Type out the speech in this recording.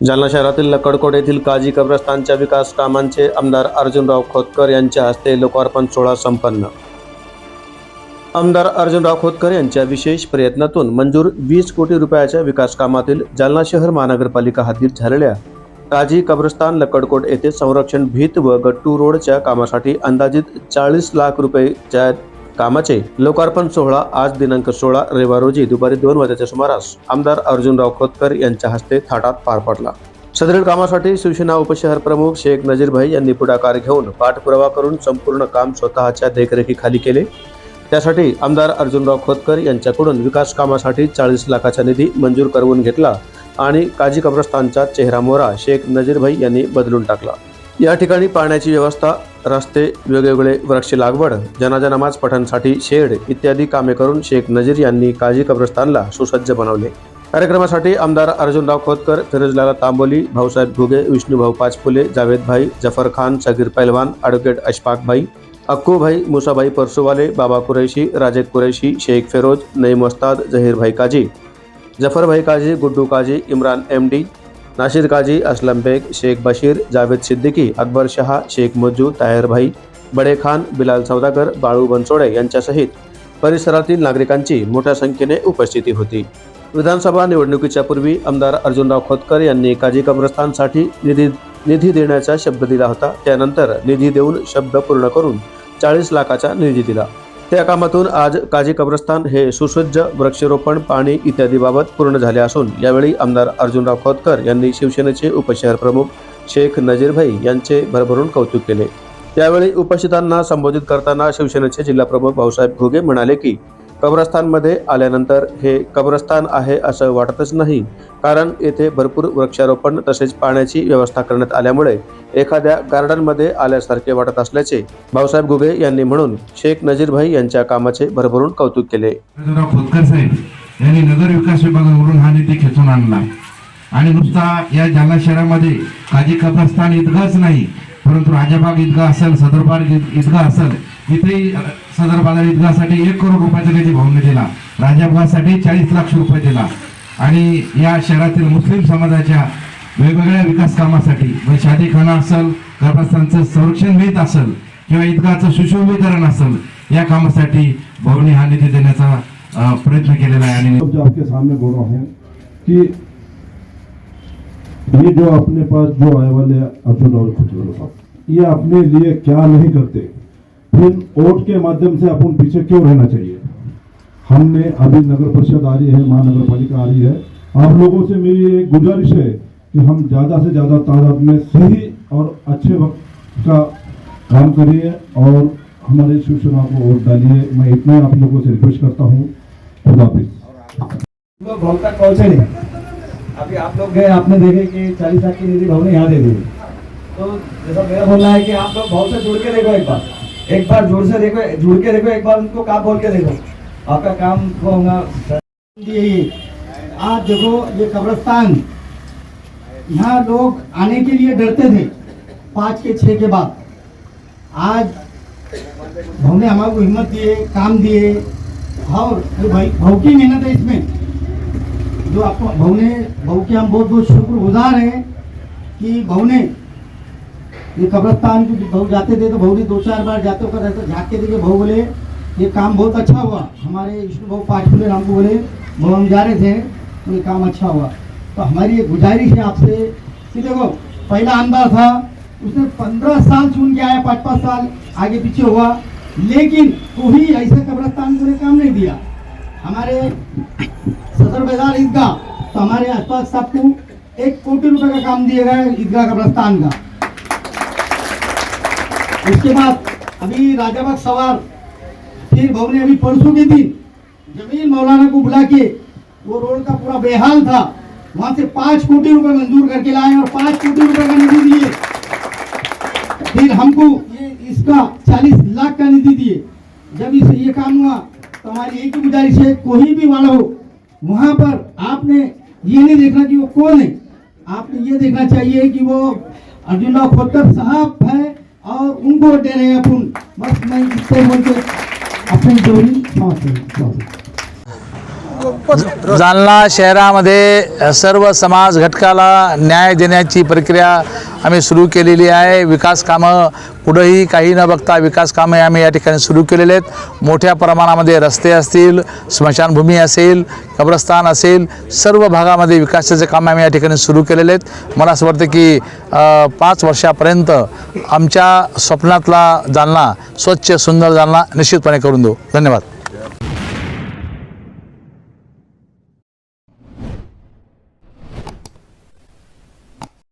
जालना शहरातील लकडकोट येथील काजी कब्रस्तानच्या विकास कामांचे आमदार अर्जुनराव खोतकर यांच्या हस्ते लोकार्पण सोहळा संपन्न. आमदार अर्जुनराव खोतकर यांच्या विशेष प्रयत्नातून मंजूर वीस कोटी रुपयाच्या विकास कामातील जालना शहर महानगरपालिका हद्दीत झालेल्या काजी कब्रस्तान लकडकोट येथे संरक्षण भीत व गट्टू रोडच्या कामासाठी अंदाजित चाळीस लाख रुपयेच्या कामाचे लोकार्पण सोहळा आज दिनांक सोळा रविवार रोजी दुपारी दोन वाजेच्या सुमारास आमदार अर्जुनराव खोतकर यांच्या हस्ते थाटात पार पडला. सदरील कामासाठी शिवसेना उपशहर प्रमुख शेख नजीरभाई यांनी पुढाकार घेऊन पाठपुरावा करून संपूर्ण काम स्वतःच्या देखरेखीखाली केले. त्यासाठी आमदार अर्जुनराव खोतकर यांच्याकडून विकास कामासाठी चाळीस लाखाचा निधी मंजूर करवून घेतला आणि काजी कब्रस्तानचा चेहरा मोहरा शेख नजीरभाई यांनी बदलून टाकला. या ठिकाणी पाण्याची व्यवस्था रस्ते वेगवेगळे वृक्ष लागवड जनाजा नमाज पठणसाठी शेड इत्यादी कामे करून शेख नजीर यांनी काजी कब्रस्तानला सुसज्ज बनवले. कार्यक्रमासाठी आमदार अर्जुनराव खोतकर फिरोजलाला तांबोली भाऊसाहेब घुगे विष्णुभाऊ पाचफुले जावेदभाई जफर खान सगीर पैलवान ॲडव्होकेट अशफाकभाई अक्कूभाई मुसाभाई परसुवाले बाबा कुरैशी राजेद कुरैशी शेख फेरोज नईम वस्ताद जहीरभाई काजी जफरभाई काजी गुड्डू काजी इम्रान एम डी नाशिर काजी असलम बेग शेख बशीर जावेद सिद्दीकी अकबर शहा शेख मज्जू ताहेरभाई बडे खान बिलाल सौदागर बाळू बनसोडे यांच्यासहित परिसरातील नागरिकांची मोठ्या संख्येने उपस्थिती होती. विधानसभा निवडणुकीच्या पूर्वी आमदार अर्जुनराव खोतकर यांनी काजी कब्रस्तानसाठी निधी निधी देण्याचा शब्द दिला होता. त्यानंतर निधी देऊन शब्द पूर्ण करून चाळीस लाखाचा निधी दिला. त्या कामातून आज काजी कब्रस्तान हे सुसज्ज वृक्षारोपण पाणी इत्यादी बाबत पूर्ण झाले असून यावेळी आमदार अर्जुनराव खोतकर यांनी शिवसेनेचे उपशहर प्रमुख शेख नजीरभाई यांचे भरभरून कौतुक केले. त्यावेळी उपस्थितांना संबोधित करताना शिवसेनेचे जिल्हाप्रमुख भाऊसाहेब घुगे म्हणाले की कब्रस्थानमध्ये आल्यानंतर हे कब्रस्थान आहे असं वाटतच नाही कारण येथे भरपूर वृक्षारोपण तसेच पाण्याची व्यवस्था करण्यात आल्यामुळे एखाद्या गार्डनमध्ये आल्यासारखे वाटत असल्याचे भाऊसाहेब गुगे यांनी म्हणून शेख नजीरभाई यांच्या कामाचे भरभरून कौतुक केले. यांनी नगर विकास विभागावरून हा निधी खेचून आणला. आणि नुसता या जालना शहरामध्ये काजी कब्रस्थान इतकंच नाही परंतु राजाबाग इतका असेल सदरबाग इतका असेल इथेही सदर बाजार ईदगाहसाठी एक करोड रुपयाचा निधी भाऊने दिला. राजाभासाठी चाळीस लाख रुपये दिला. आणि या शहरातील मुस्लिम समाजाच्या वेगवेगळ्या विकास कामासाठी म्हणजे शादीखाना असेल गर्भस्थांचं संरक्षण मिळत असेल किंवा ईदगाहचं सुशोभीकरण असेल या कामासाठी भाऊने हा निधी देण्याचा प्रयत्न केलेला आहे. आणि आपके सामने बोल रहा हूँ कि ये जो अपने पास जो आए वाले अर्जुन और खुद ये अपने लिए क्या नहीं करते? फिर वोट के माध्यम से अपन पीछे क्यों रहना चाहिए? हमने अभी नगर परिषद आ रही है महानगर पालिका आ रही है। आप लोगों से मेरी एक गुजारिश है कि हम ज़्यादा से ज़्यादा तादाद में सही और अच्छे वक्त का काम करिए और हमारे शिवसेना को वोट डालिए। मैं इतना ही आप लोगों से रिक्वेस्ट करता हूँ। खुदा अभी आप लोग गए, आपने देखे कि चालीस लाख की निधि भाव ने यहाँ दे दी। तो जैसा मेरा बोलना है कि आप लोग भाव से जुड़ के देखो एक बार। एक बार ज़ोर से देखो, जुड़ के देखो, एक बार उनको काम बोल के देखो। आपका काम होगा। आज देखो, ये कब्रस्तान। यहाँ लोग आने के लिए डरते थे, पाँच के छः के बाद। आज भाव ने हमारे को हिम्मत दिए, काम दिए। और भाई भाव की मेहनत है इसमें, जो आपको भाव ने भाव के हम बहुत बहुत शुक्रगुजार हैं कि भाव ने ये कब्रस्तान को भाव जाते थे तो भाव ने दो चार बार जाते होकर ऐसा झाँक के देखे भाव बोले, ये काम बहुत अच्छा हुआ। हमारे विष्णु भाव पाठफुले राम को बोले भाव हम जा रहे थे तो ये काम अच्छा हुआ। तो हमारी ये गुजारिश है आपसे कि देखो, पहला आमदार था, उसने पंद्रह साल चुन के आया, पाँच पाँच साल आगे पीछे हुआ, लेकिन कोई ऐसा कब्रस्तान को काम नहीं दिया। हमारे सदर बाज़ार ईदगाह तो हमारे आसपास सबको एक कोटी रुपए का काम दिया गया ईदगाह कब्रस्तान का। उसके बाद अभी राजाबाग सवार फिर भाव ने अभी परसों के दिन ज़मीन मौलाना को बुला के वो रोड का पूरा बेहाल था, वहाँ से पाँच कोटि रुपए मंजूर करके लाए और पाँच कोटि रुपए का निधि दिए। फिर हमको ये इसका चालीस लाख का निधि दिए। जब इस ये काम हुआ तो हमारी एक ही गुजारिश है, कोई भी वाला हो, वहाँ पर आपने ये नहीं देखना कि वो कौन है। आपने ये देखना चाहिए कि वो अर्जुनराव खोतकर साहब है और उनको दे रहे हैं अपन बस मैं इससे बोल के अपनी जोड़ी समाप्त करूँ जालना शहरामध्ये सर्व समाज घटकाला न्याय देण्याची प्रक्रिया आम्ही सुरू केलेली आहे. विकास कामं कुठंही काही न बघता विकास कामे आम्ही या ठिकाणी सुरू केलेले आहेत. मोठ्या प्रमाणामध्ये रस्ते असतील स्मशानभूमी असेल कब्रस्तान असेल सर्व भागामध्ये विकासाचे काम आम्ही या ठिकाणी सुरू केलेले आहेत. मला असं वाटतं की पाच वर्षापर्यंत आमच्या स्वप्नातला जालना स्वच्छ सुंदर जालना निश्चितपणे करून देऊ. धन्यवाद.